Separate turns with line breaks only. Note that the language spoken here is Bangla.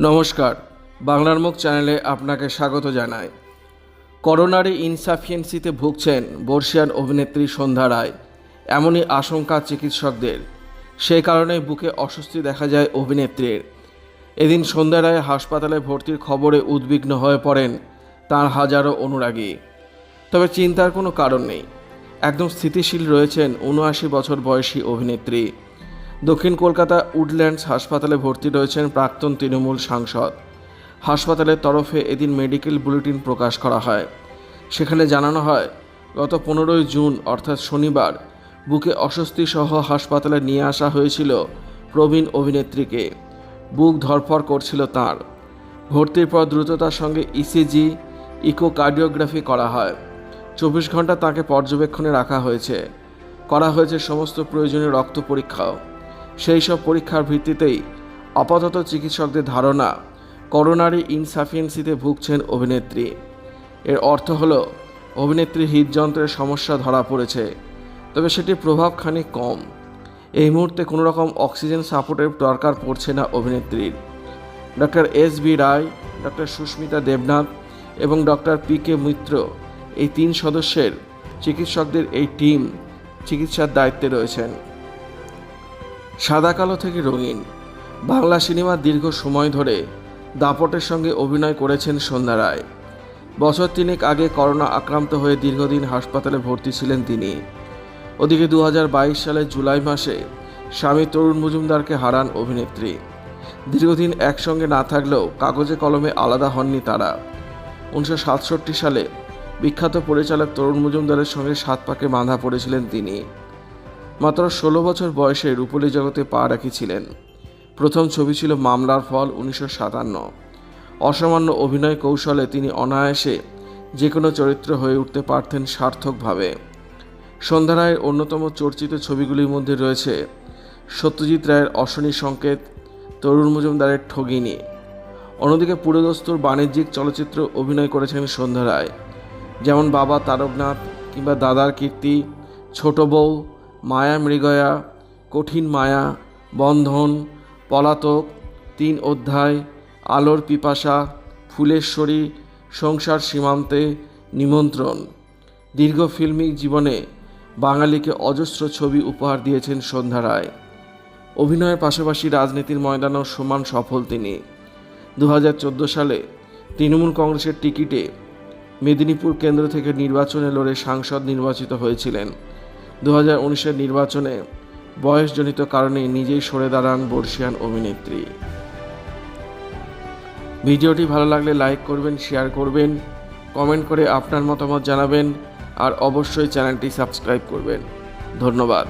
নমস্কার, বাংলার মুখ চ্যানেলে আপনাকে স্বাগত জানাই। করোনারি ইনসাফিয়েন্সিতে ভুগছেন বর্ষিয়ান অভিনেত্রী সন্ধ্যা রায়, এমনই আশঙ্কা চিকিৎসকদের। সেই কারণে বুকে অস্বস্তি দেখা যায় অভিনেত্রীর। এদিন সন্ধ্যা রায় হাসপাতালে ভর্তির খবরে উদ্বিগ্ন হয়ে পড়েন তার হাজারো অনুরাগী। তবে চিন্তার কোনো কারণ নেই। একদম স্থিতিশীল রয়েছেন উনআশি বছর বয়সী অভিনেত্রী। দক্ষিণ কলকাতা উডল্যান্ডস হাসপাতালে ভর্তি রয়েছেন প্রাক্তন তৃণমূল সাংসদ। হাসপাতালের তরফে এদিন মেডিকেল বুলেটিন প্রকাশ করা হয়। সেখানে জানানো হয়, গত পনেরোই জুন, অর্থাৎ শনিবার, বুকে অস্বস্তি সহ হাসপাতালে নিয়ে আসা হয়েছিল প্রবীণ অভিনেত্রীকে। বুক ধরফর করছিল তার। ভর্তির পর দ্রুততার সঙ্গে ইসিজি ইকোকার্ডিওগ্রাফি করা হয়। চব্বিশ ঘণ্টা তাকে পর্যবেক্ষণে রাখা হয়েছে। করা হয়েছে সমস্ত প্রয়োজনীয় রক্ত পরীক্ষাও। সেই সব পরীক্ষার ভিত্তিতেই আপাতত চিকিৎসকদের ধারণা করোনারি ইনসাফিয়েন্সিতে ভুগছেন অভিনেত্রী। এর অর্থ হলো অভিনেত্রী হৃদযন্ত্রের সমস্যা ধরা পড়েছে, তবে সেটির প্রভাব খানিক কম। এই মুহূর্তে কোনো রকম অক্সিজেন সাপোর্টের দরকার পড়ছে না অভিনেত্রীর। Doctor S B Roy, doctor Susmita Debnath এবং ডক্টর পি কে মিত্র এই তিন সদস্যের চিকিৎসকদের এই টিম চিকিৎসার দায়িত্বে রয়েছেন। সাদা কালো থেকে রঙিন। বাংলা সিনেমার দীর্ঘ সময় ধরে দাপটের সঙ্গে অভিনয় করেছেন সন্ধ্যা রায়। বছর তিনেক আগে করোনা আক্রান্ত হয়ে দীর্ঘদিন হাসপাতালে ভর্তি ছিলেন তিনি। ওদিকে দু হাজার বাইশ সালের জুলাই মাসে স্বামী তরুণ মজুমদারকে হারান অভিনেত্রী। দীর্ঘদিন একসঙ্গে না থাকলেও কাগজে কলমে আলাদা হননি তারা। উনিশশো সাতষট্টি সালে বিখ্যাত পরিচালক তরুণ মজুমদারের সঙ্গে সাত পাকে বাঁধা পড়েছিলেন তিনি। মাত্র ষোলো বছর বয়সে রূপলী জগতে পা রাখিছিলেন। প্রথম ছবি ছিল মামলার ফল উনিশশো সাতান্ন। অসামান্য অভিনয় কৌশলে তিনি অনায়াসে যে কোনো চরিত্র হয়ে উঠতে পারতেন সার্থকভাবে। সন্ধ্যা রায়ের অন্যতম চর্চিত ছবিগুলির মধ্যে রয়েছে সত্যজিৎ রায়ের অশনি সংকেত, তরুণ মজুমদারের ঠগিনী। অন্যদিকে পুরোদস্তুর বাণিজ্যিক চলচ্চিত্র অভিনয় করেছেন সন্ধ্যা রায়। যেমন বাবা তারকনাথ কিংবা দাদার কীর্তি, ছোট বউ মায়া মৃগয়া, কঠিন মায়া, বন্ধন, পলাতক, তিন অধ্যায়, আলোর পিপাসা, ফুলেশ্বরী, সংসার সীমান্তে নিমন্ত্রণ। দীর্ঘ ফিল্মিক জীবনে বাঙালিকে অজস্র ছবি উপহার দিয়েছেন সন্ধ্যা রায়। অভিনয়ের পাশাপাশি রাজনীতির ময়দানেও সমান সফল তিনি। দু হাজার চোদ্দ সালে তৃণমূল কংগ্রেসের টিকিটে মেদিনীপুর কেন্দ্র থেকে নির্বাচনে লড়ে সাংসদ নির্বাচিত হয়েছিলেন। দু হাজার উনিশের নির্বাচনে বয়সজনিত কারণে নিজেই সরে দাঁড়ান বর্ষিয়ান অভিনেত্রী। ভিডিওটি ভালো লাগলে লাইক করবেন, শেয়ার করবেন, কমেন্ট করে আপনার মতামত জানাবেন, আর অবশ্যই চ্যানেলটি সাবস্ক্রাইব করবেন। ধন্যবাদ।